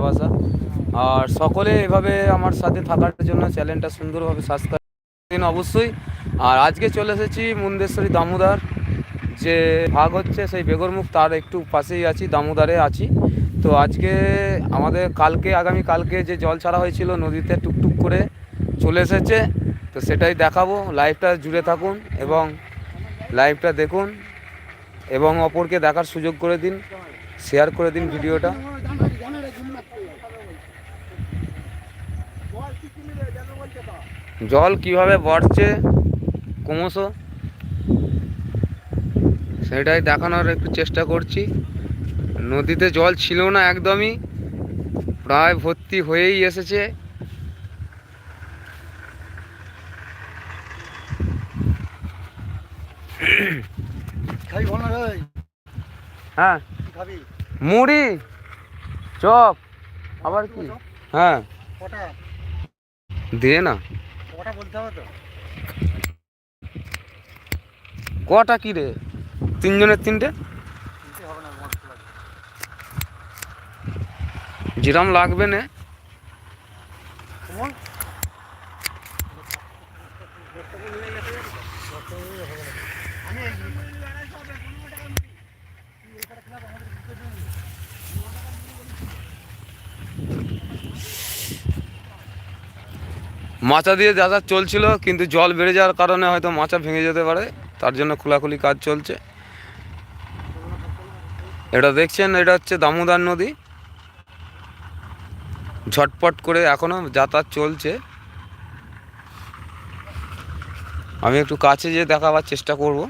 ভালোবাসা। আর সকলে এভাবে আমার সাথে থাকার জন্য চ্যানেলটা সুন্দরভাবে সাবস্ক্রাইব দিন অবশ্যই। আর আজকে চলে এসেছি মুন্দেশ্বরী দামোদার। যে ভাগ হচ্ছে সেই বেগরমুখ তার একটু পাশেই আছি, দামোদারে আছি। তো আজকে আমাদের কালকে, আগামী কালকে যে জল ছাড়া হয়েছিল নদীতে টুকটুক করে চলে এসেছে। তো সেটাই দেখাবো। লাইভটা জুড়ে থাকুন এবং লাইভটা দেখুন এবং অপরকে দেখার সুযোগ করে দিন শেয়ার করে দিন ভিডিওটা। জল কীভাবে বাড়ছে ক্রমশ? সেটাই দেখানোর একটু চেষ্টা করছি। নদীতে জল ছিল না একদমই প্রায় ভর্তি হয়েই এসেছে। হ্যাঁ। মুড়ি চপ আবার কি? হ্যাঁ। কটা? দে না। কটা বলতে হবে তো? কটা কি রে? তিনজনের তিনটে? জিরাম লাগবে না। মাচা দিয়ে যা যা চলছিল, কিন্তু জল বেড়ে যাওয়ার কারণে হয়তো মাচা ভেঙে যেতে পারে, তার জন্য খোলাখুলি কাজ চলছে। এটা দেখছেন, এটা হচ্ছে দামোদর নদী। ঝটপট করে এখনও যাতায়াত চলছে। আমি একটু কাছে যেয়ে দেখাবার চেষ্টা করব।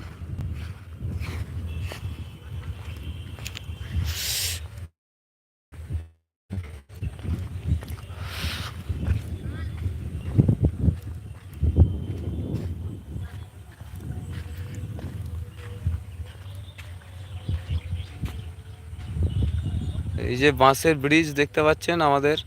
এই যে বাঁশের ব্রিজ দেখতে পাচ্ছেন আমাদের।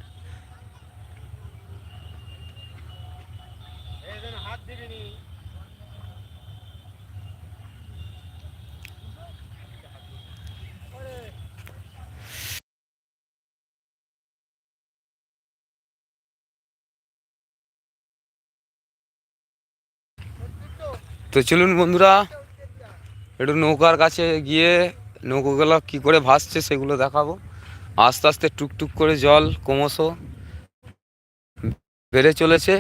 তো চলুন বন্ধুরা, একটু নৌকার কাছে গিয়ে নৌকোগুলো কী করে ভাসছে সেগুলো দেখাবো। আস্তে আস্তে টুকটুক করে জল ক্রমশ বেড়ে চলেছে।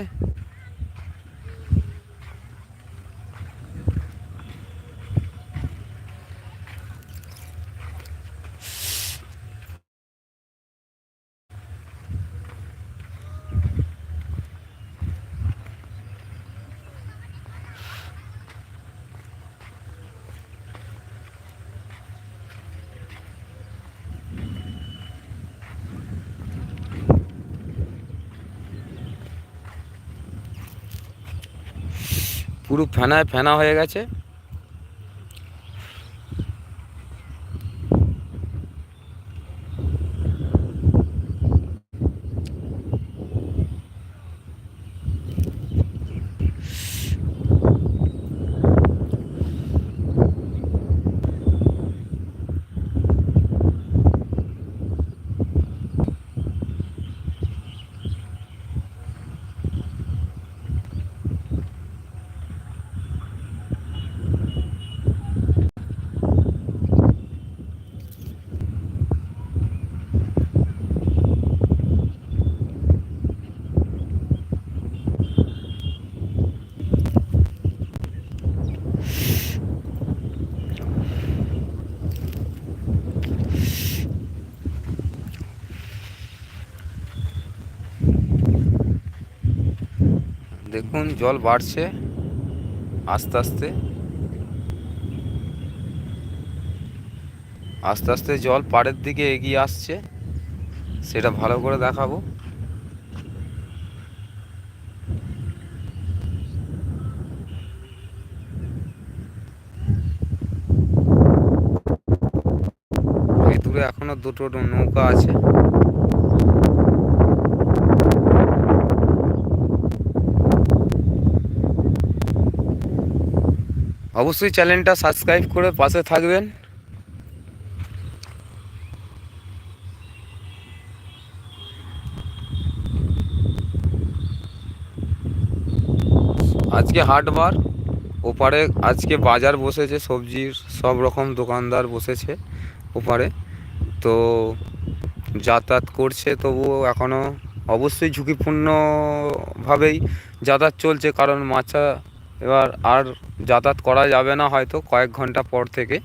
পুরো ফেনায় ফেনা হয়ে গেছে। দেখুন, জল বাড়ছে আস্তে আস্তে। আস্তে আস্তে জল পাড়ের দিকে এগিয়ে আসছে, সেটা ভালো করে দেখাবো। এই দূরে এখনও দুটো নৌকা আছে। অবশ্যই চ্যানেলটা সাবস্ক্রাইব করে পাশে থাকবেন। আজকে হাটবার ওপারে আজকে বাজার বসেছে, সবজির সব রকম দোকানদার বসেছে ওপারে। তো যাতায়াত করছে, তবুও এখনও অবশ্যই ঝুঁকিপূর্ণভাবেই যাতায়াত চলছে, কারণ মাছা এবার আর যাতায়াত করা যাবে না হয়তো, কয়েক ঘণ্টা পর থেকে।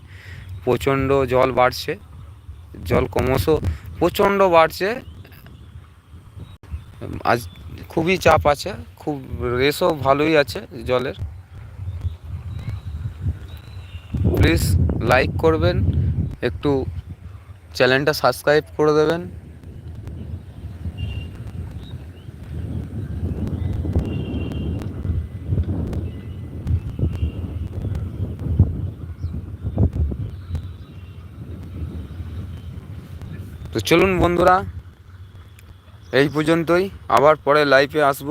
প্রচণ্ড জল বাড়ছে। জল ক্রমশ প্রচণ্ড বাড়ছে। আজ খুবই চাপ আছে, খুব রেসও ভালোই আছে জলের। প্লিজ লাইক করবেন, একটু চ্যানেলটা সাবস্ক্রাইব করে দেবেন। তো চলুন বন্ধুরা এই পর্যন্তই। আবার পরে লাইফে আসব।